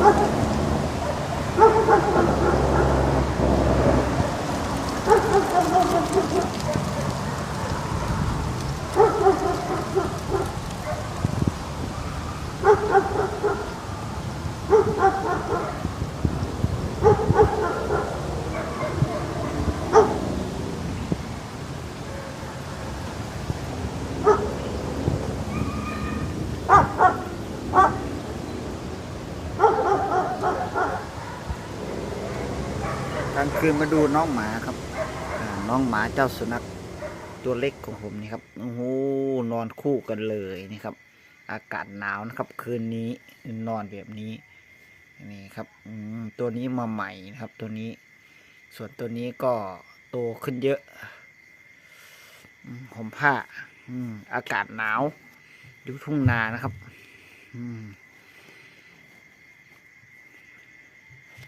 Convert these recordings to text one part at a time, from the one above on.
啊 คืนมาดูน้องหมาครับน้องหมาเจ้าสุนัขตัวเล็กของผมนี่ครับโอ้โหนอนคู่กันเลยนี่ครับ อากาศหนาวนะครับ คืนนี้นอนแบบนี้นี่ครับตัวนี้มาใหม่นะครับตัวนี้ ส่วนตัวนี้ก็โตขึ้นเยอะอืมผ้าอากาศหนาวอยู่ทุ่งนานะครับ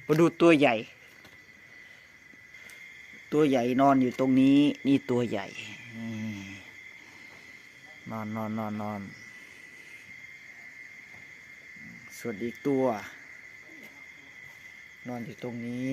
มาดูตัวใหญ่ ตัวใหญ่นอนอยู่ตรงนี้ นี่ตัวใหญ่นอนนอนนอนนอนส่วนอีกตัว นอนอยู่ตรงนี้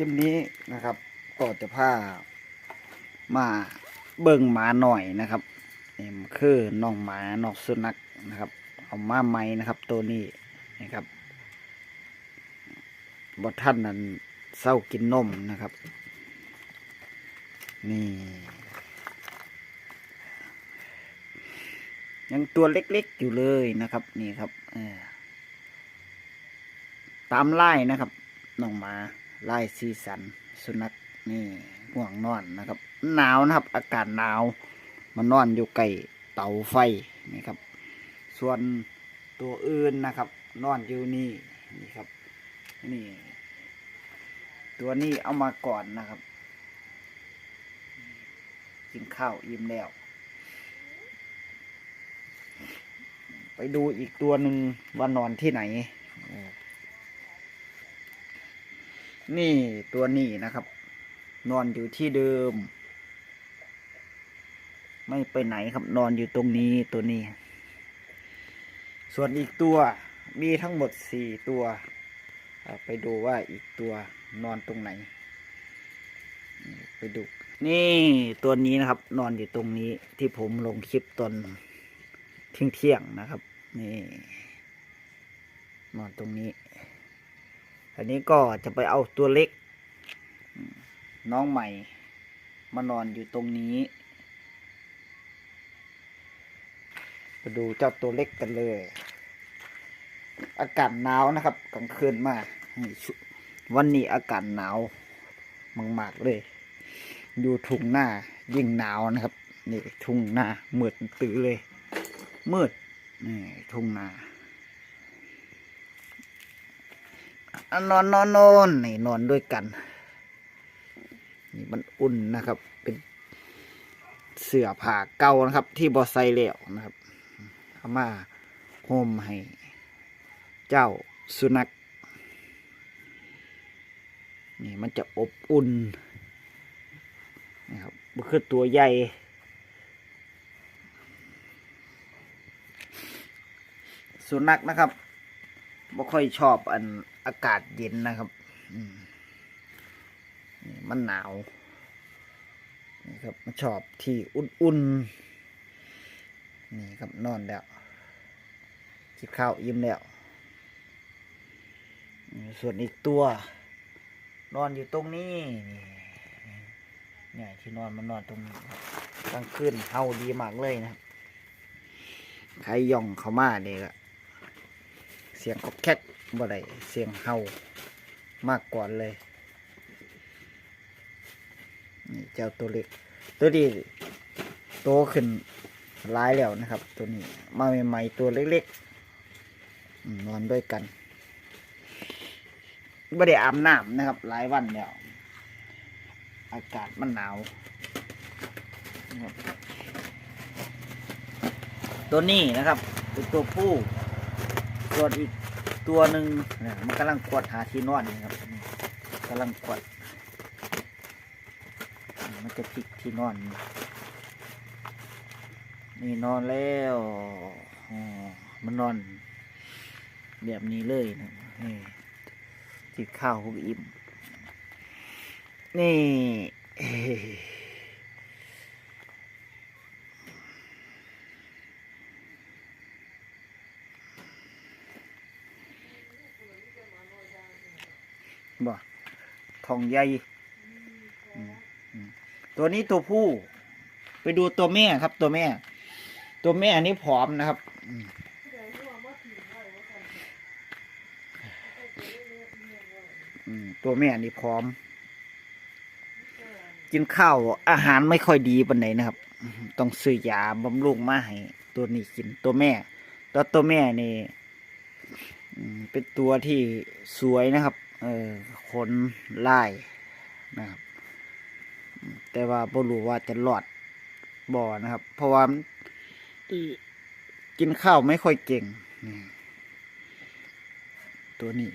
ลิปนี้นะครับก็จะพามาเบิ่งหมาหน่อยนะครับนี่มันคือน้องหมาน้องสุนัขนะครับเอามาไหมนะครับ ตัวนี้นะครับบอท่านนั้นเศร้ากินนมนะครับ นี่ ยังตัวเล็กๆอยู่เลยนะครับ นี่ครับตามไล่นะครับน้องหมา ไล่สีสัน สุนัขนี่ห่วงนอนนะครับ หนาวนะครับ อากาศหนาวมานอนอยู่ใกล้เตาไฟนี่ครับ ส่วนตัวอื่นนะครับ นอนอยู่นี่นี่ครับนี่ ตัวนี้เอามาก่อนนะครับ กินข้าวอิ่มแล้ว ไปดูอีกตัวหนึ่งว่านอนที่ไหนเออ นี่ตัวนี้นะครับ นอนอยู่ที่เดิม ไม่ไปไหนครับนอนอยู่ตรงนี้ตัวนี้ ส่วนอีกตัวมีทั้งหมดสี่ตัวไปดูว่าอีกตัวนอนตรงไหน ไปดู นี่ตัวนี้นะครับ นอนอยู่ตรงนี้ที่ผมลงคลิปตอนเที่ยงเที่ยงๆนะครับ นี่ นอนตรงนี้ อันนี้ก็จะไปเอาตัวเล็ก น้องใหม่ มานอนอยู่ตรงนี้ไปดูเจ้าตัวเล็กกันเลย อากาศหนาวนะครับกลางคืนมากวันนี้อากาศหนาวมากๆเลย อยู่ทุ่งหน้ายิ่งหนาวนะครับ นี่ทุ่งหน้ามืดตื้อเลย มืดนี่ทุ่งนาอะ นอนนอนนอนนี่นอนด้วยกันนี่มันอุ่นนะครับ เป็นเสื้อผ้าเก่านะครับ ที่บอไซเหลวนะครับเอามาห่มให้เจ้าสุนัขนี่มันจะอบอุ่นนะครับมันคือตัวใหญ่สุนัขนะครับ ไม่ค่อยชอบอันอากาศเย็นนะครับมันหนาวนี่ครับมันชอบที่อุ่นๆนี่ครับนอนแล้วกินข้าวอิ่มแล้วส่วนอีกตัว นอนอยู่ตรงนี้นี่เนี่ยที่นอนมันนอนตรงนี้กลางคืนเฮาดีมากเลยนะครับใครย่องเข้ามาเนี่ยเสียงก แคกบ่ได้เสียงเฮามากกว่าเลย นี่เจ้าตัวเล็ก ตัวนี้โตขึ้นร้ายแล้วนะครับ ตัวนี้มาใหม่ๆตัวเล็กๆนอนด้วยกันไม่ได้อาบน้ำนะครับ หลายวันแล้วอากาศมันหนาว ตัวนี้นะครับ เป็นตัวผู้ส่วอีก ตัวหนึ่งนะมันกำลังกวดหาที่นอนนะครับกำลังกวด มันจะพลิกที่นอน นี่นอนแล้วอ๋อมันนอน แบบนี้เลยนะนี่จิข้าวหุกอิ่มนี่ บ่ทองใหญ่ตัวนี้ตัวผู้ ไปดูตัวแม่ครับ ตัวแม่ ตัวแม่นี่ผอมนะครับตัวแม่นี่พร้อม กินข้าวอาหารไม่ค่อยดีปานไหนนะครับ ต้องซื้อยาบำรุงมาให้ตัวนี้กินตัวแม่ตัวตัวแม่นี่เป็นตัวที่สวยนะครับ เออขนลายนะครับ แต่ว่าบ่รู้ว่าจะหลอดบ่อนะครับ เพราะว่ากินข้าวไม่ค่อยเก่งนี่ตัวนี้